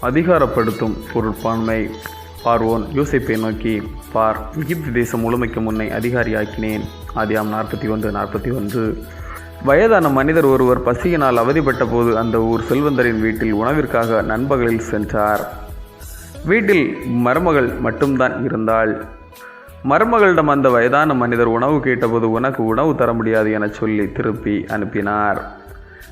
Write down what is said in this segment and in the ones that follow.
அதிகாரப்படுத்தும் பொருட்பான்மை பார்வோன் யூசிப்பை நோக்கி பார் எகிப்து தேசம் முழுமைக்கு முன்னை அதிகாரியாக்கினேன். ஆதியாம் நாற்பத்தி ஒன்று நாற்பத்தி ஒன்று. வயதான மனிதர் ஒருவர் பசியினால் அவதிப்பட்ட போது அந்த ஊர் செல்வந்தரின் வீட்டில் உணவிற்காக நண்பகலில் சென்றார். வீட்டில் மருமகள் மட்டும்தான் இருந்தாள். மருமகளிடம் அந்த வயதான மனிதர் உணவு கேட்டபோது உனக்கு உணவு தர முடியாது என சொல்லி திருப்பி அனுப்பினார்.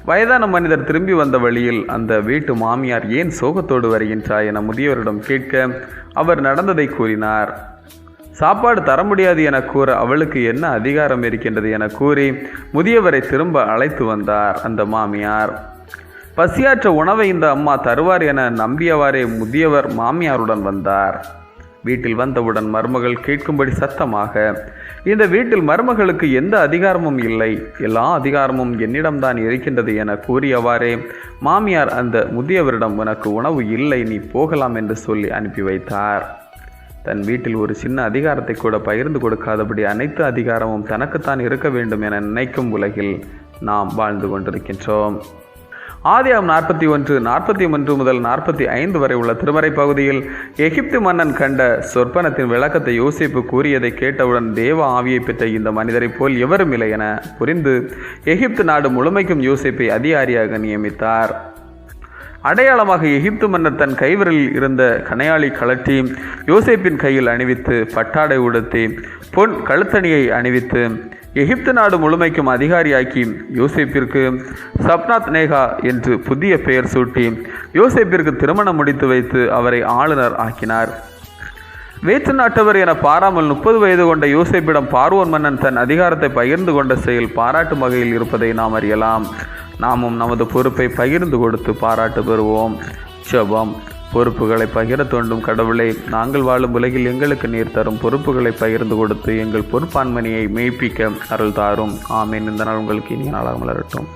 வயதான மனிதர் திரும்பி வந்த வழியில் அந்த வீட்டு மாமியார் ஏன் சோகத்தோடு வருகின்றாய் என முதியவரிடம் கேட்க அவர் நடந்ததை கூறினார். சாப்பாடு தர முடியாது என கூற அவளுக்கு என்ன அதிகாரம் இருக்கின்றது என கூறி முதியவரை திரும்ப அழைத்து வந்தார் அந்த மாமியார். பசியாற்ற உணவை இந்த அம்மா தருவார் என நம்பியவாறே முதியவர் மாமியாருடன் வந்தார். வீட்டில் வந்தவுடன் மருமகள் கேட்கும்படி சத்தமாக இந்த வீட்டில் மருமகளுக்கு எந்த அதிகாரமும் இல்லை. எல்லா அதிகாரமும் என்னிடம்தான் இருக்கின்றது என கூறியவாறே மாமியார் அந்த முதியவரிடம் உனக்கு உணவு இல்லை நீ போகலாம் என்று சொல்லி அனுப்பி வைத்தார். தன் வீட்டில் ஒரு சின்ன அதிகாரத்தை கூட பகிர்ந்து கொடுக்காதபடி அனைத்து அதிகாரமும் தனக்குத்தான் இருக்க வேண்டும் என நினைக்கும் உலகில் நாம் வாழ்ந்து கொண்டிருக்கின்றோம். ஆதியாம் நாற்பத்தி ஒன்று நாற்பத்தி ஒன்று முதல் நாற்பத்தி ஐந்து வரை உள்ள திருமறை பகுதியில் எகிப்து மன்னன் கண்ட சொற்பனத்தின் விளக்கத்தை யோசிப்பு கூறியதை கேட்டவுடன் தேவ ஆவியை பெற்ற இந்த மனிதரைப் போல் எவரும் இல்லை என புரிந்து எகிப்து நாடு முழுமைக்கும் யோசிப்பை அதிகாரியாக நியமித்தார். அடையாளமாக எகிப்து மன்னர் தன் கைவிரலில் இருந்த கனையாளி கழற்றி யோசேப்பின் கையில் அணிவித்து பட்டாடை உடுத்தி பொன் கழுத்தணியை அணிவித்து எகிப்து நாடு முழுமைக்கும் அதிகாரியாக்கி யோசிப்பிற்கு சப்னாத் நேகா என்று புதிய பெயர் சூட்டி யோசிப்பிற்கு திருமணம் முடித்து வைத்து அவரை ஆளுநர் ஆக்கினார். வேற்று நாட்டவர் என பாராமல் முப்பது வயது கொண்ட யோசிப்பிடம் பார்வோன் மன்னன் தன் அதிகாரத்தை பகிர்ந்து கொண்ட செயல் பாராட்டும் வகையில் இருப்பதை நாம் அறியலாம். நாமும் நமது பொறுப்பை பகிர்ந்து கொடுத்து பாராட்டு பெறுவோம். ஜெபம். பொறுப்புகளை பகிர தோண்டும் கடவுளை நாங்கள் வாழும் உலகில் எங்களுக்கு நீர் தரும் பொறுப்புகளை பகிர்ந்து கொடுத்து எங்கள் பொறுப்பான்மனியை மெய்ப்பிக்க அருள் தாரும். ஆமீன். இந்த நாள் உங்களுக்கு இனிய நாளாக மலரட்டும்.